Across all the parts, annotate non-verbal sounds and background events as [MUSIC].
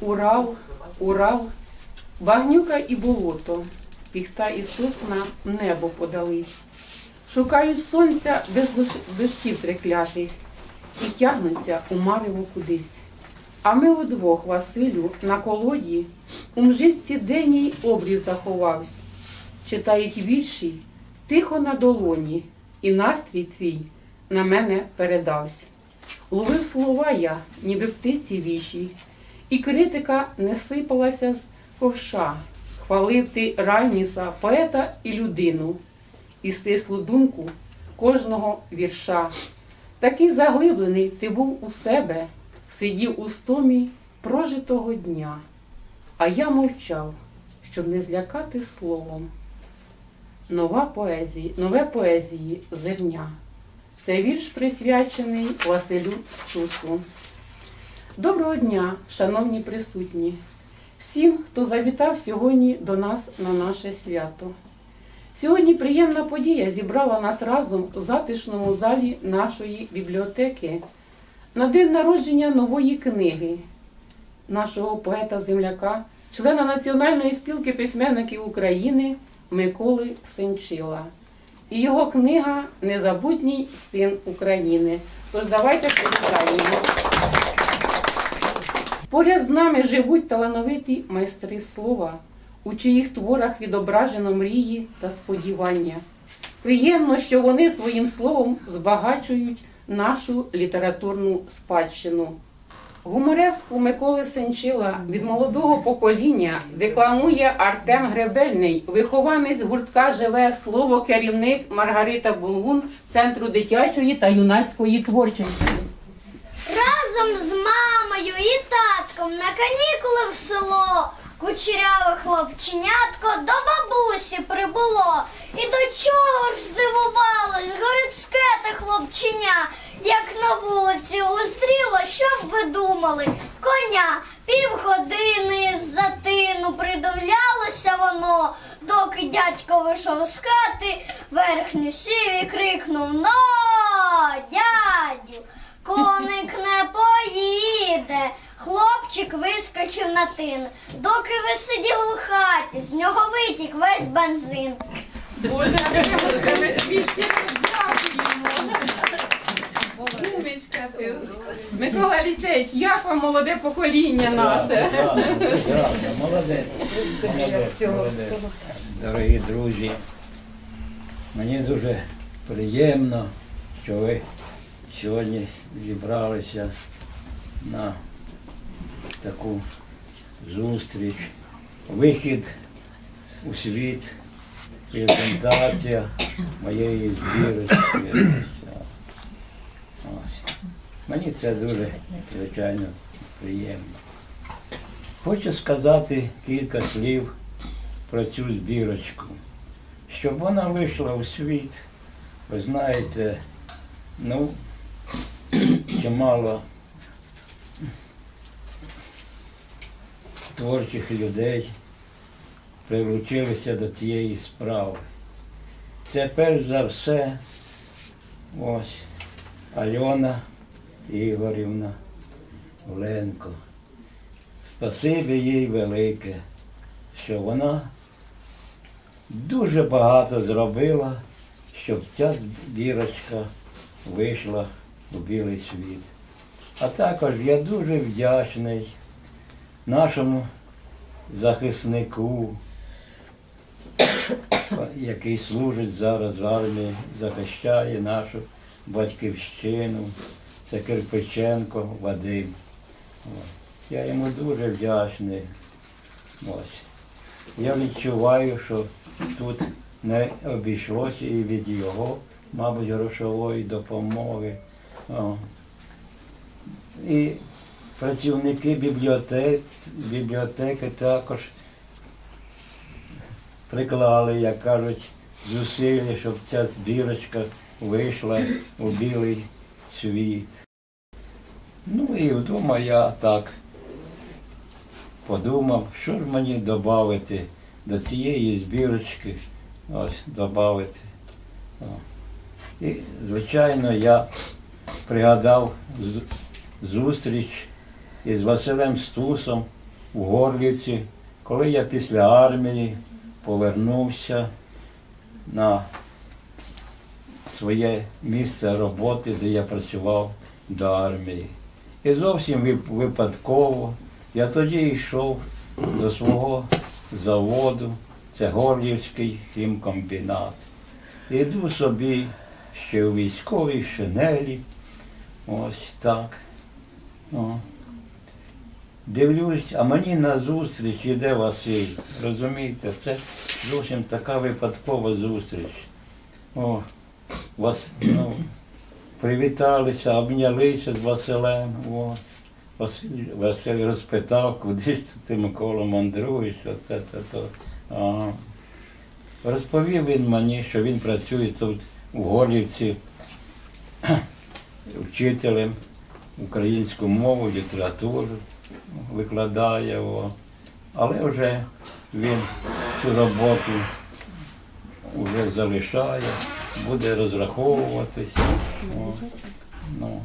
Урал, Урал, багнюка і болото, піхта і сосна небо подались. Шукають сонця без дощів треклятих і тягнуться у марево кудись. А ми удвох, Василю, на колоді у мжитці денній обрів заховавсь. Читають вірші тихо на долоні, і настрій твій на мене передавсь. Ловив слова я, ніби птиці віші, і критика не сипалася з ковша. Хвалив ти Райніса, поета і людину, і стислу думку кожного вірша. Такий заглиблений ти був у себе, сидів у стомі прожитого дня. А я мовчав, щоб не злякати словом. Нова поезія, нове поезії зерня. Це вірш присвячений Василю Стусу. Доброго дня, шановні присутні, всім, хто завітав сьогодні до нас на наше свято. Сьогодні приємна подія зібрала нас разом у затишному залі нашої бібліотеки на день народження нової книги нашого поета-земляка, члена Національної спілки письменників України Миколи Сенчила. І його книга Незабутній син України. Тож давайте привітаємо. Поряд з нами живуть талановиті майстри слова, у чиїх творах відображено мрії та сподівання. Приємно, що вони своїм словом збагачують нашу літературну спадщину. Гумореску Миколи Сенчила від молодого покоління декламує Артем Гребельний, вихованець гуртка Живе слово, керівник Маргарита Бунгун Центру дитячої та юнацької творчості. Разом з мамою і татком на канікули в село. Кучеряве хлопченятко до бабусі прибуло. І до чого ж здивувалось городське те хлопченя, як на вулиці уздріло, що б ви думали? Коня півгодини з затину придивлялося воно, доки дядько вийшов з хати, верхню сів і крикнув Но, дядю! Коник не поїде. Хлопчик вискочив на тин. Доки ви сиділи в хаті, з нього витік весь бензин. Боже, дякуємо. Микола Лісевич, як вам молоде покоління наше? Молодець. Дорогі друзі, мені дуже приємно, що ви сьогодні зібралися на таку зустріч, вихід у світ, презентація моєї збірочки. Мені це дуже, звичайно, приємно. Хочу сказати кілька слів про цю збірочку. Щоб вона вийшла у світ, ви знаєте, ну, чимало творчих людей прилучилися до цієї справи. Це перш за все ось Альона Ігорівна Оленко. Спасибі їй велике, що вона дуже багато зробила, щоб ця бірочка вийшла у білий світ. А також я дуже вдячний нашому захиснику, який служить зараз в армії, захищає нашу батьківщину. Це Кирпиченко Вадим. Я йому дуже вдячний. Ось. Я відчуваю, що тут не обійшлося і від його, мабуть, грошової допомоги. І працівники бібліотек, бібліотеки також приклали, як кажуть, зусилля, щоб ця збірочка вийшла у білий світ. Ну і вдома я так подумав, що ж мені додати до цієї збірочки, ось додати. І, звичайно, я пригадав зустріч із Василем Стусом, у Горлівці, коли я після армії повернувся на своє місце роботи, де я працював до армії. І зовсім випадково я тоді йшов до свого заводу, це Горлівський хімкомбінат. Іду собі ще у військовій шинелі. Ось так. О. Дивлюсь, а мені назустріч іде Василь. Розумієте, це зовсім така випадкова зустріч. О, вас, ну, привіталися, обнялися з Василем. О. Василь, Василь розпитав, куди ж ти Микола мандруєш, оце, це, то. Ага. Розповів він мені, що він працює тут у Горлівці вчителем українську мову, літературу викладає. О. Але вже він цю роботу вже залишає, буде розраховуватися. Ну,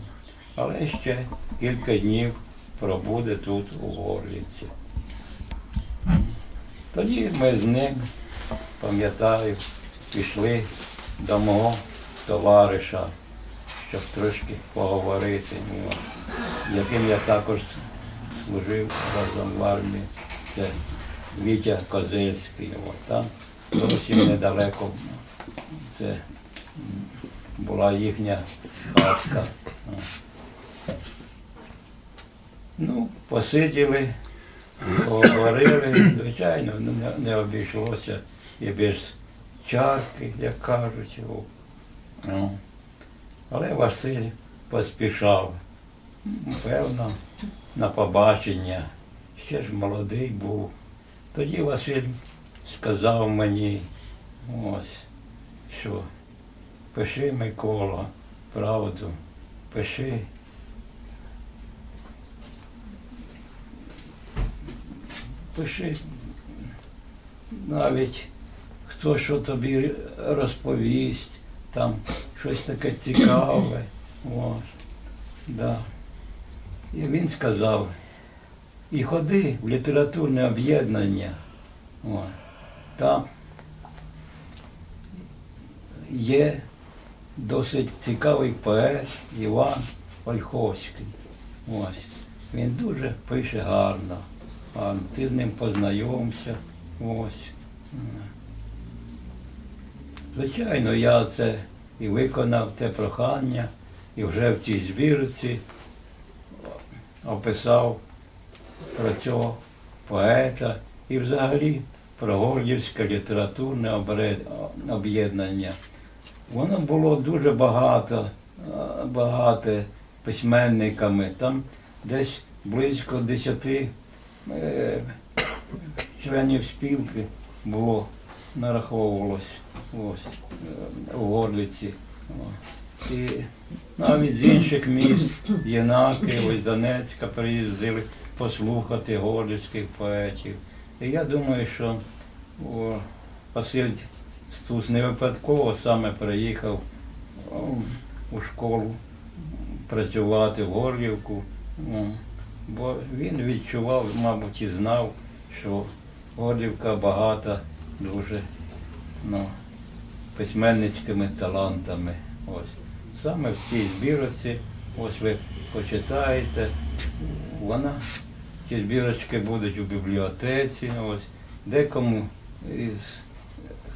але ще кілька днів пробуде тут у Горлівці. Тоді ми з ним, пам'ятаю, пішли до мого товариша, щоб трошки поговорити, ну, яким я також служив разом в армії. Це Вітя Козельський. От, там зовсім недалеко. Це була їхня хатка. Ну, посиділи, поговорили, звичайно, ну, не, обійшлося і без чарки, як кажуть. Ну. Але Василь поспішав. Певно, на побачення. Ще ж молодий був. Тоді Василь сказав мені, ось, що пиши Микола, правду, пиши. Пиши навіть хто що тобі розповість, там щось таке цікаве. Ось, да. І він сказав, і ходи в літературне об'єднання. Там є досить цікавий поет Іван Ольховський. Ось. Він дуже пише гарно. гарно. Ти з ним познайомся. Ось. Звичайно, я це і виконав те прохання, і вже в цій збірці описав про цього поета і взагалі про Гордівське літературне об'єднання. Воно було дуже багато, е, багате письменниками. Там десь близько десяти е, членів спілки було, нараховувалось ось, е, у Горлиці. О. І навіть з інших міст, Єнаки, ось Донецька, приїздили послухати горлівських поетів. І я думаю, що о, Василь Стус не випадково саме приїхав о, у школу працювати в Горлівку, о, бо він відчував, мабуть, і знав, що Горлівка багата дуже ну, письменницькими талантами. Ось. Саме в цій збірці, ось ви почитаєте, вона, ці збірочки будуть у бібліотеці, ось, декому із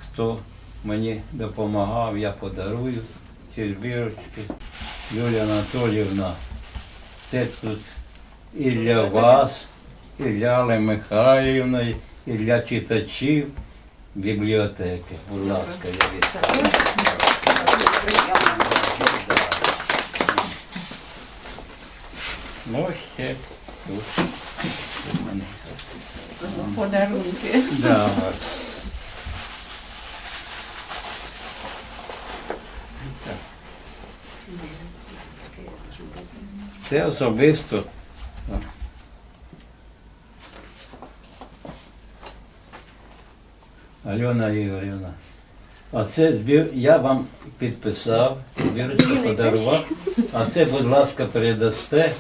хто мені допомагав, я подарую ці збірочки. Юлія Анатоліївна, це тут і для вас, і для Алли Михайлівної, і для читачів бібліотеки. Будь ласка, я вітаю. Ну, ще тут. Подарунки. Да. Це особисто. Альона Ігорівна. А це збір, я вам підписав, збірочку подарував. А це, будь ласка, передасте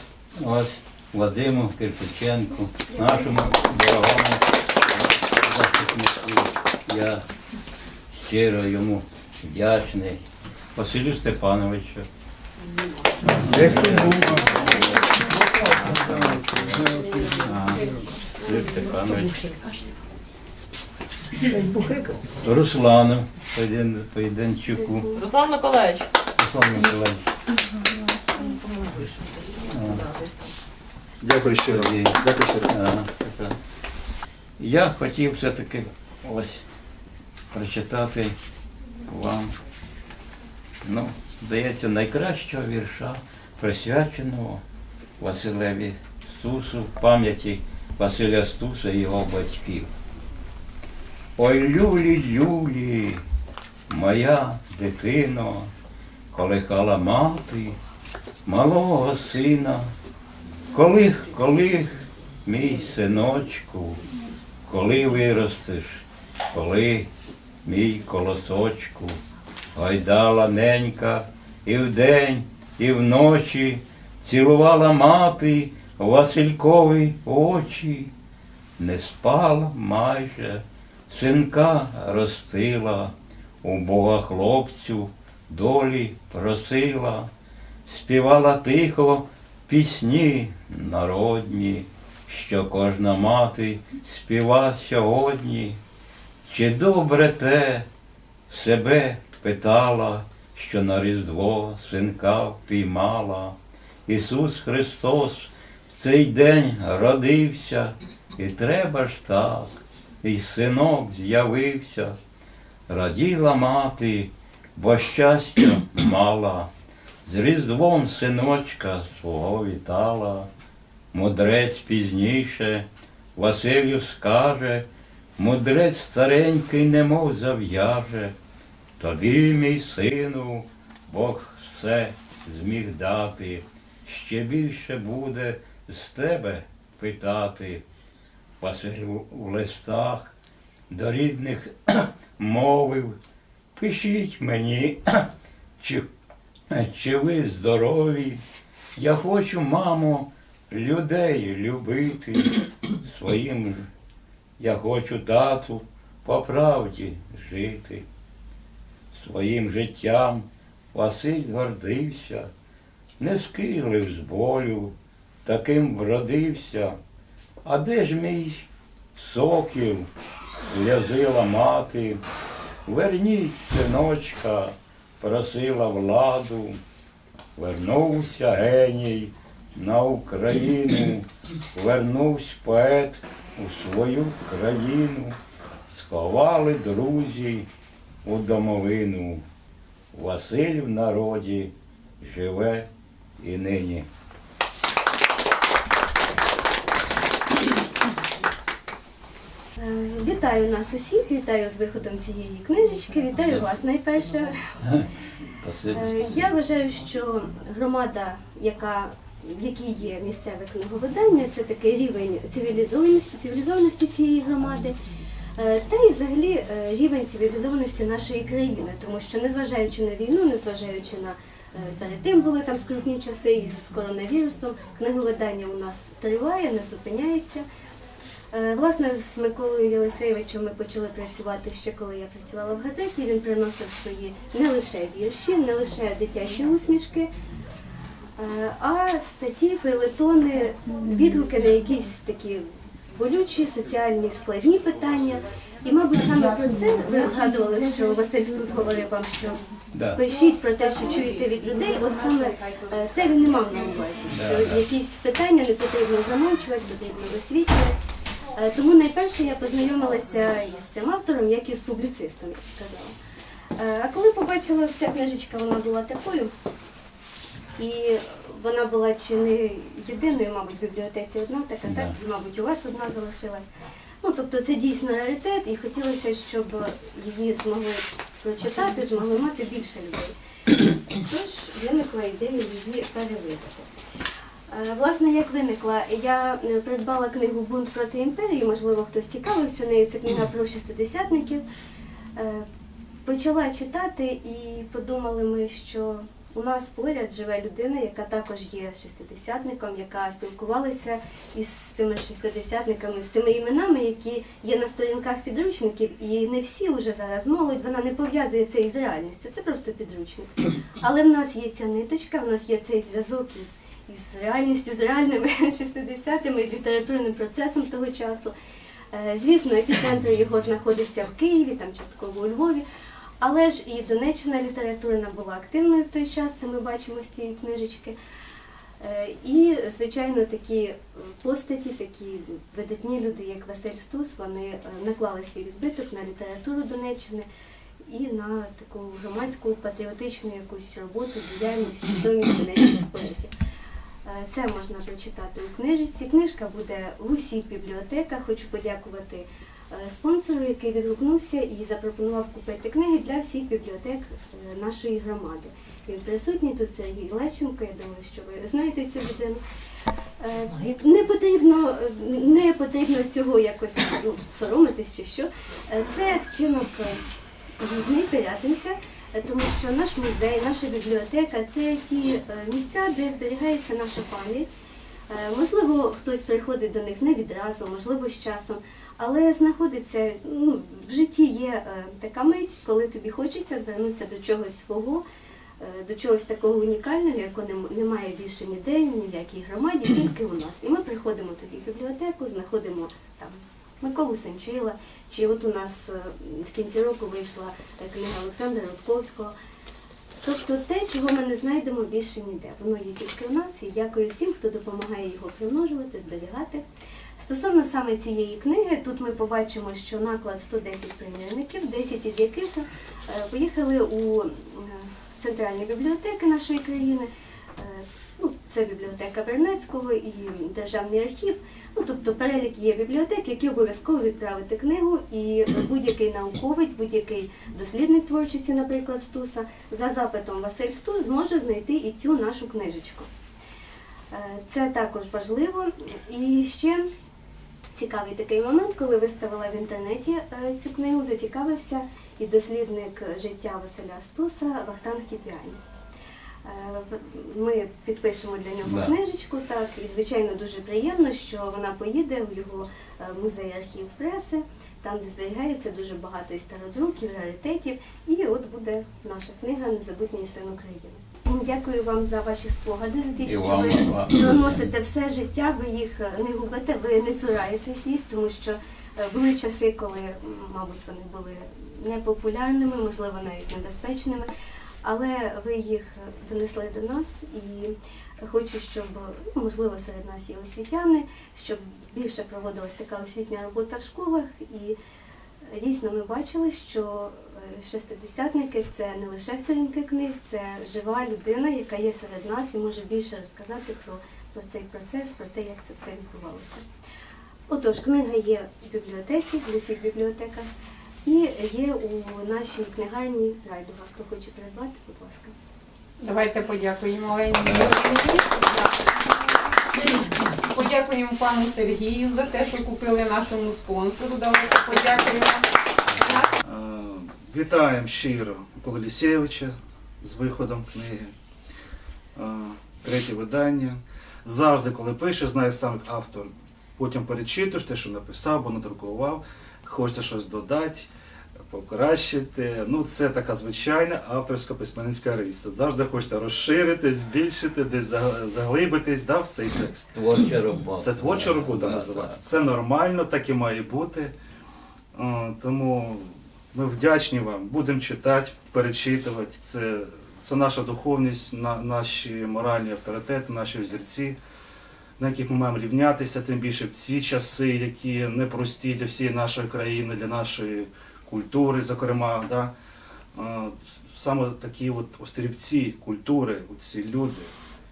ось Вадиму Кирпиченку, нашому дорогому захиснику. Я щиро йому вдячний. Василю Степановичу. Василю Степановичу. Руслану Пойден- Пойденчуку. Руслан Миколаївич. Руслан Миколаївич. Дякую щиро. Дякую щиро. Ага, така. Я хотів все-таки ось прочитати вам, ну, здається, найкращого вірша, присвяченого Василеві Стусу, пам'яті Василя Стуса і його батьків. Ой, люлі, люлі, моя дитино, колихала мати малого сина. Коли, коли, мій синочку, коли виростеш, коли, мій колосочку, гайдала ненька і вдень, і вночі цілувала мати Василькові очі, не спала майже, синка ростила, у Бога хлопцю долі просила, співала тихо пісні народні, що кожна мати співа сьогодні. Чи добре те себе питала, що на Різдво синка впіймала? Ісус Христос в цей день родився, і треба ж так, і синок з'явився. Раділа мати, бо щастя мала. З різдвом синочка свого вітала, мудрець пізніше Василю скаже, мудрець старенький немов зав'яже. Тобі, мій сину, Бог все зміг дати, ще більше буде з тебе питати. Василь у листах до рідних [CLEARS THROAT] мовив, пишіть мені, [CLEARS THROAT] чи чи ви здорові? Я хочу, мамо, людей любити [CLEARS THROAT] своїм. Я хочу тату по правді жити. Своїм життям Василь гордився, не скилив з болю, таким вродився. А де ж мій сокіл, сльозила мати, верніть, синочка, просила владу, вернувся геній на Україну, вернувся поет у свою країну, сховали друзі у домовину. Василь в народі живе і нині. Вітаю нас усіх, вітаю з виходом цієї книжечки, вітаю вас найперше. Е, Я вважаю, що громада, яка, в якій є місцеве книговидання, це такий рівень цивілізованості, цивілізованості цієї громади. е, Та й взагалі е, рівень цивілізованості нашої країни, тому що незважаючи на війну, незважаючи на е, перед тим були там скрутні часи із коронавірусом, книговидання у нас триває, не зупиняється. Е, Власне, з Миколою Єлисеєвичем ми почали працювати ще коли я працювала в газеті. Він приносив свої не лише вірші, не лише дитячі усмішки, е, а статті, фейлетони, відгуки на якісь такі болючі, соціальні, складні питання. І, мабуть, саме про це ви згадували, що Василь Стус говорив вам, що пишіть про те, що чуєте від людей. От саме е, це він не мав на увазі, що якісь питання не потрібно замовчувати, потрібно висвітлювати. Е, Тому найперше я познайомилася із цим автором, як і з публіцистом, як сказала. Е, А коли побачила ця книжечка, вона була такою, і вона була чи не єдиною, мабуть, в бібліотеці одна така, так, і, мабуть, у вас одна залишилась. Ну, тобто це дійсно раритет, і хотілося, щоб її змогли прочитати, змогли мати більше людей. Тож виникла ідея її перевидати. Е, Власне, як виникла, я е, придбала книгу Бунт проти імперії, можливо, хтось цікавився нею. Це книга про шестидесятників. Е, Почала читати і подумали ми, що У нас поряд живе людина, яка також є шестидесятником, яка спілкувалася із цими шестидесятниками, з цими іменами, які є на сторінках підручників, і не всі вже зараз молодь, вона не пов'язує це із реальністю, це просто підручник. Але в нас є ця ниточка, в нас є цей зв'язок із, із реальністю, з реальними [LAUGHS] шестидесятими і літературним процесом того часу. Е, Звісно, епіцентр його знаходився в Києві, там частково у Львові. Але ж і Донеччина літературна була активною в той час, це ми бачимо з цієї книжечки. Е, І, звичайно, такі постаті, такі видатні люди, як Василь Стус, вони е, наклали свій відбиток на літературу Донеччини і на таку громадську патріотичну якусь роботу, діяльність, свідомість донецьких поетів. Е, Це можна прочитати у книжці. Книжка буде в усіх бібліотеках. Хочу подякувати е, спонсору, який відгукнувся і запропонував купити книги для всіх бібліотек е, нашої громади. Він присутній тут Сергій Левченко. Я думаю, що ви знаєте цю людину. Не потрібно, не потрібно цього якось ну, соромитись чи що. Це вчинок гідний Пирятинця, тому що наш музей, наша бібліотека це ті е, місця, де зберігається наша пам'ять. Е, Можливо, хтось приходить до них не відразу, можливо, з часом, але знаходиться ну, в житті є е, така мить, коли тобі хочеться звернутися до чогось свого, е, до чогось такого унікального, якого немає більше ніде, ні в якій громаді, тільки у нас. І ми приходимо тоді в бібліотеку, знаходимо там Миколу Санчила, чи от у нас е, в кінці року вийшла е, книга Олександра Рудковського. Тобто те, чого ми не знайдемо більше ніде. Воно є тільки у нас, і дякую всім, хто допомагає його примножувати, зберігати. Стосовно саме цієї книги, тут ми побачимо, що наклад 110 примірників, 10 із яких е, поїхали у центральні бібліотеки нашої країни. Це бібліотека Вернецького і Державний архів. Ну, тобто перелік є бібліотек, які обов'язково відправити книгу, і будь-який науковець, будь-який дослідник творчості, наприклад, Стуса, за запитом Василь Стус зможе знайти і цю нашу книжечку. Е, Це також важливо. І ще цікавий такий момент, коли виставила в інтернеті е, цю книгу, зацікавився і дослідник життя Василя Стуса Вахтанг Кіпіані. Е, Ми підпишемо для нього Да. книжечку, так, і звичайно дуже приємно, що вона поїде у його е, музей архів преси, там, де зберігається дуже багато і стародруків, раритетів. І от буде наша книга Незабутній син України. Дякую вам за ваші спогади, за те, що вам, ви проносите все життя, ви їх е, не губите, ви не цураєтесь їх, тому що були часи, коли, мабуть, вони були непопулярними, можливо, навіть небезпечними, але ви їх донесли до нас і хочу, щоб ну, можливо серед нас є освітяни, щоб більше проводилась така освітня робота в школах. І е, дійсно ми бачили, що е, шестидесятники це не лише сторінки книг, це жива людина, яка є серед нас і може більше розказати про, про цей процес, про те, як це все відбувалося. Отож, книга є в бібліотеці, в усіх бібліотеках, і є у нашій книгарні Райдуга. Хто хоче придбати, будь ласка. Давайте подякуємо Олені Подякуємо пану Сергію за те, що купили нашому спонсору. Давайте подякуємо. Е, Вітаємо щиро Микола Лісєвича з виходом книги. Е, Третє видання. Завжди, коли пише, знає сам автор. Потім перечитуєш те, що написав, або надрукував, хочеться щось додати, покращити. Ну, це така звичайна авторська письменницька риса. Завжди хочеться розширити, збільшити, десь за- заглибитись да, в цей текст. Творча робота. Це творча робота Да, називається. да. Це нормально, так і має бути. Е, Тому ми вдячні вам, будемо читати, перечитувати. Це, це наша духовність, на, наші моральні авторитети, наші взірці, на яких ми маємо рівнятися, тим більше в ці часи, які непрості для всієї нашої країни, для нашої культури, зокрема. Да? Саме такі от острівці культури, ці люди,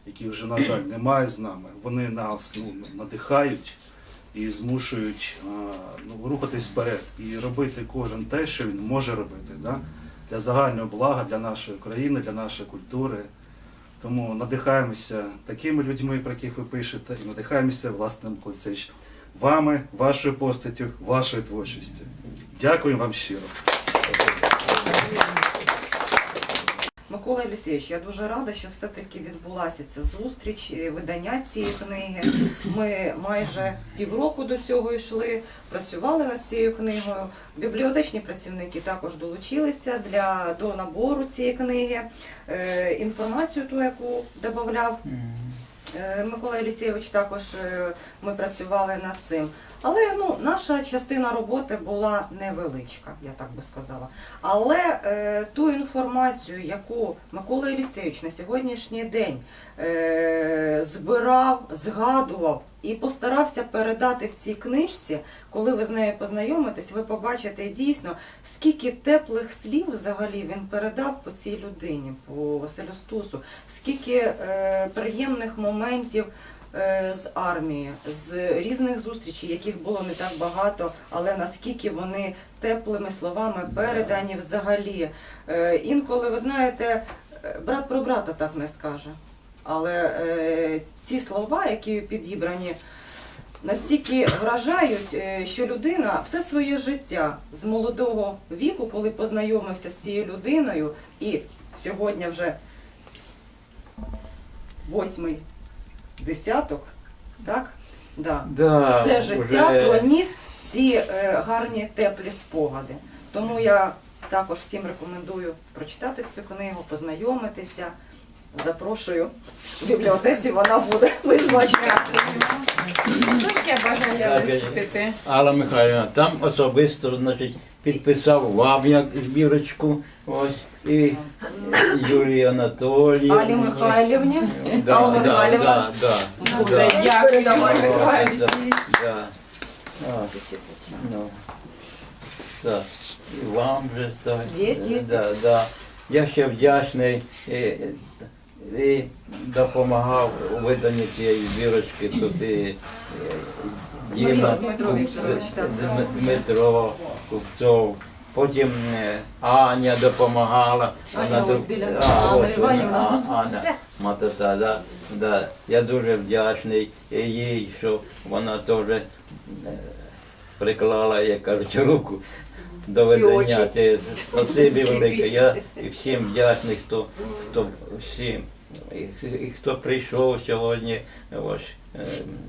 які вже, на жаль, немає з нами, вони нас ну, надихають і змушують ну, рухатись вперед і робити кожен те, що він може робити, да? для загального блага, для нашої країни, для нашої культури. Тому надихаємося такими людьми, про яких ви пишете, і надихаємося власним Олексійович, вами, вашою постаттю, вашою творчістю. Дякую вам щиро. Микола Олексійович, я дуже рада, що все-таки відбулася ця зустріч, е, видання цієї книги. Ми майже півроку до цього йшли, працювали над цією книгою. Бібліотечні працівники також долучилися для до набору цієї книги. Е, інформацію, ту, яку додавав Е, Микола Елісєвич також е, ми працювали над цим. Але ну, наша частина роботи була невеличка, я так би сказала. Але е, ту інформацію, яку Микола Елісєвич на сьогоднішній день е, збирав, згадував і постарався передати в цій книжці, коли ви з нею познайомитесь, ви побачите дійсно, скільки теплих слів взагалі він передав по цій людині, по Василю Стусу, скільки е, приємних моментів е, з армії, з різних зустрічей, яких було не так багато, але наскільки вони теплими словами передані взагалі. Е, інколи, ви знаєте, е, брат про брата так не скаже. Але е, ці слова, які підібрані, настільки вражають, е, що людина все своє життя з молодого віку, коли познайомився з цією людиною, і сьогодні вже восьмий десяток, так? Да. Да, Все життя вже- проніс ці е, гарні теплі спогади. Тому я також всім рекомендую прочитати цю книгу, познайомитися. Запрошую в бібліотеці, вона буде. Так, я- виступити? Алла Михайлівна, там особисто, значить, підписав вам як збірочку, ось, і Юлії Анатоліївні. Алі Михайлівні. Да, Алла да, Михайлівна. да, да, да, Дякую, Давай, Микола давай, Олексійович. да. А, ну, так, і вам же так. Єсть, єсть, да, да. Я ще вдячний і, і допомагав у виданні цієї збірочки тут і, і Діма Дмитро- Дмитро Вікторович, так. Дмитро Купцов. Потім е, Аня допомагала. Аня ось тут- біля а. Анна ось вона, Іванівна. А- Аня Матата, да, да. Я дуже вдячний їй, що вона теж е, приклала, як кажуть, руку до видання. Це спасибі велике. Я і всім вдячний, хто, хто всім. І, і хто прийшов сьогодні ось, е,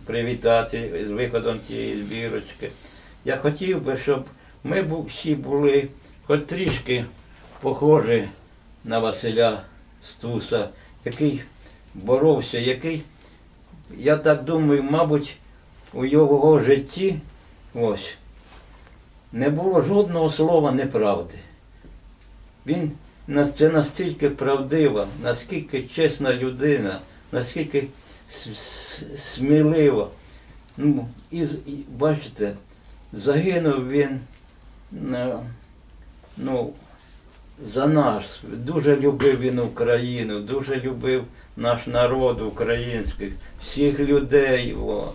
привітати з виходом цієї збірочки. Я хотів би, щоб ми всі були хоч трішки похожі на Василя Стуса, який боровся, який, я так думаю, мабуть, у його житті ось, не було жодного слова неправди. Він це настільки правдива, наскільки чесна людина, наскільки смілива. Ну, і, і бачите, загинув він е, ну, за нас. Дуже любив він Україну, дуже любив наш народ український, всіх людей. О.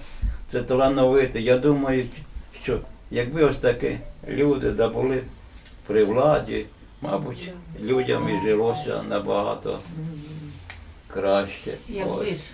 Це талановите. Я думаю, що якби ось такі люди да були при владі, мабуть, людям і жилося набагато краще. Ось.